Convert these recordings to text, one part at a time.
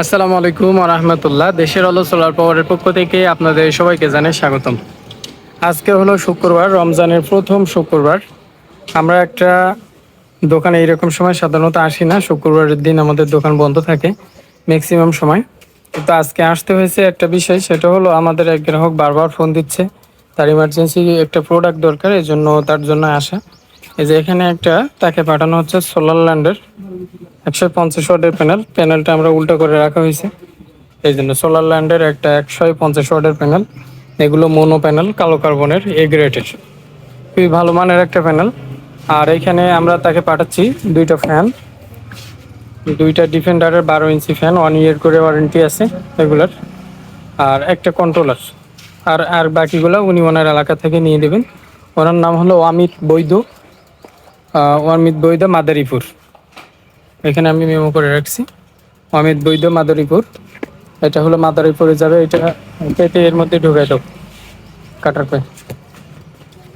আসসালামু আলাইকুম রহমতুল্লাহ। দেশের আলো সোলার পাওয়ারের পক্ষ থেকে আপনাদের সবাইকে জানাই স্বাগতম। আজকে হলো শুক্রবার, রমজানের প্রথম শুক্রবার। আমরা একটা দোকানে এইরকম সময় সাধারণত আসি না। শুক্রবারের দিন আমাদের দোকান বন্ধ থাকে ম্যাক্সিমাম সময়। কিন্তু আজকে আসতে হয়েছে একটা বিষয়, সেটা হলো আমাদের এক গ্রাহক বারবার ফোন দিচ্ছে। তার ইমার্জেন্সি একটা প্রোডাক্ট দরকার এই জন্য তার জন্য আসা। এই যে এখানে একটা তাকে পাঠানো হচ্ছে সোলার ল্যান্ডের। একশো পঞ্চাশ ওয়াটের প্যানেল। প্যানেলটা আমরা উল্টো করে রাখা হয়েছে। এই জন্য সোলার ল্যান্ডের একটা একশো পঞ্চাশ ওয়াটের প্যানেল। এগুলো মোনো প্যানেল কালো কার্বনের এ গ্রেটের খুবই ভালো মানের একটা প্যানেল। আর এখানে আমরা তাকে পাঠাচ্ছি দুইটা ফ্যান দুইটা ডিফেন্ডারের বারো ইঞ্চি ফ্যান ওয়ান ইয়ার করে ওয়ারেন্টি আছে এগুলার। আর একটা কন্ট্রোলার আর আর বাকিগুলো উনি ওনার এলাকা থেকে নিয়ে দেবেন ওনার নাম হলো অমিত বৈদ্য। অমিত বৈদ্য মাদারীপুর। এখানে আমি মেমো করে রাখছি। অমিত বৈদ্য মাদারীপুর। এটা হলো মাদারীপুরে যাবে, এটা কেটে এর মধ্যে ঢুকাই দেবো কাটার পে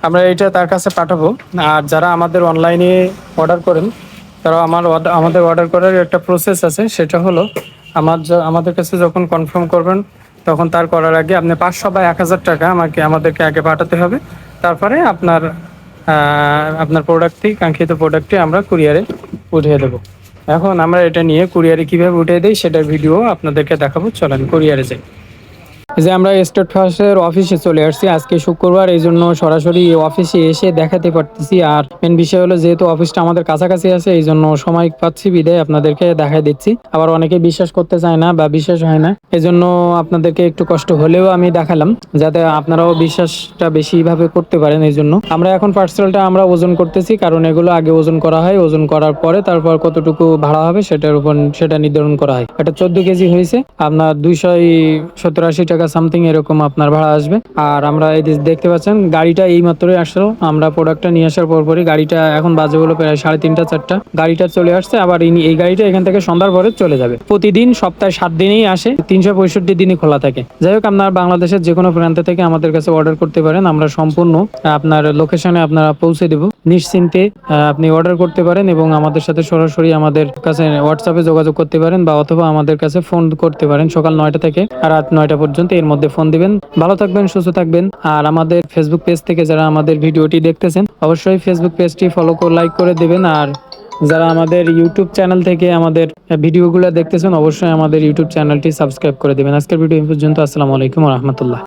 আমরা এটা তার কাছে পাঠাবো। আর যারা আমাদের অনলাইনে অর্ডার করেন, তারা আমার আমাদের অর্ডার করার একটা প্রসেস আছে। সেটা হলো, আমার আমাদের কাছে যখন কনফার্ম করবেন, তখন তার করার আগে আপনি পাঁচশো বা এক হাজার টাকা আমাকে, আমাদেরকে আগে পাঠাতে হবে। তারপরে আপনার আপনার প্রোডাক্টটি কাঙ্ক্ষিত প্রোডাক্টটি আমরা কুরিয়ারে উঠিয়ে দেবো। এখন আমরা এটা নিয়ে কুরিয়ারে কীভাবে উঠে দিই সেটার ভিডিও আপনাদেরকে দেখাবো। চলেন কুরিয়ারে যাই। যে আমরা স্টেট ফার্স্টের অফিসে চলে আসছি, আজকে শুক্রবার, এই জন্য সরাসরি অফিসে এসে দেখাতে পারতেছি। আর মেন বিষয় হলো, যেহেতু অফিসটা আমাদের কাছাকাছি আছে, এই জন্য সময় পাচ্ছি, বিদায় আপনাদেরকে দেখাই দিচ্ছি। আবার অনেকে বিশ্বাস করতে চায় না বা বিশ্বাস হয় না, এই জন্য আপনাদেরকে একটু কষ্ট হলেও আমি দেখালাম, যাতে আপনারাও বিশ্বাসটা বেশিভাবে করতে পারেন, এই জন্য। আমরা এখন পার্সেলটা আমরা ওজন করতেছি, কারণ এগুলো আগে ওজন করা হয়, ওজন করার পরে তারপর কতটুকু ভাড়া হবে সেটার উপর, সেটা নির্ধারণ করা হয়। এটা চোদ্দ কেজি হয়েছে, আপনার দুইশো সত্তর আশি টাকা সামথিং এরকম আপনার ভাড়া আসবে। আর আমরা এই দেখতে পাচ্ছেন, গাড়িটা এই মাত্রই আসলো। আমরা প্রোডাক্টটা নিয়ে আসার পর পরপরই গাড়িটা এখন বাজে হলো প্রায় সাড়ে তিনটা, চারটা। গাড়িটা চলে আসছে, আবার এই- গাড়িটা এখান থেকে সন্ধ্যার পরে চলে যাবে। প্রতিদিন সপ্তাহে সাত দিনেই আসে, তিনশো পঁয়ষট্টি দিনই খোলা থাকে। যাই হোক, আপনার বাংলাদেশের যে কোনো প্রান্ত থেকে আমাদের কাছে অর্ডার করতে পারেন। আমরা সম্পূর্ণ, আপনার লোকেশনে আপনারা পৌঁছে দেব। নিশ্চিন্তে আপনি অর্ডার করতে পারেন এবং আমাদের সাথে সরাসরি আমাদের কাছে হোয়াটসঅ্যাপে যোগাযোগ করতে পারেন বা অথবা আমাদের কাছে ফোন করতে পারেন সকাল নয়টা থেকে রাত নয়টা পর্যন্ত। এর মধ্যে ফোন দিবেন। ভালো থাকবেন, সুস্থ থাকবেন। আর আমাদের ফেসবুক পেজ থেকে যারা আমাদের ভিডিওটি দেখতেছেন, অবশ্যই ফেসবুক পেজটি ফলো করে লাইক করে দিবেন। আর যারা আমাদের ইউটিউব চ্যানেল থেকে আমাদের ভিডিওগুলো দেখতেছেন, অবশ্যই আমাদের ইউটিউব চ্যানেলটি সাবস্ক্রাইব করে দেবেন। আজকের ভিডিও পর্যন্ত। আসসালামু আলাইকুম রহমতুল্লাহ।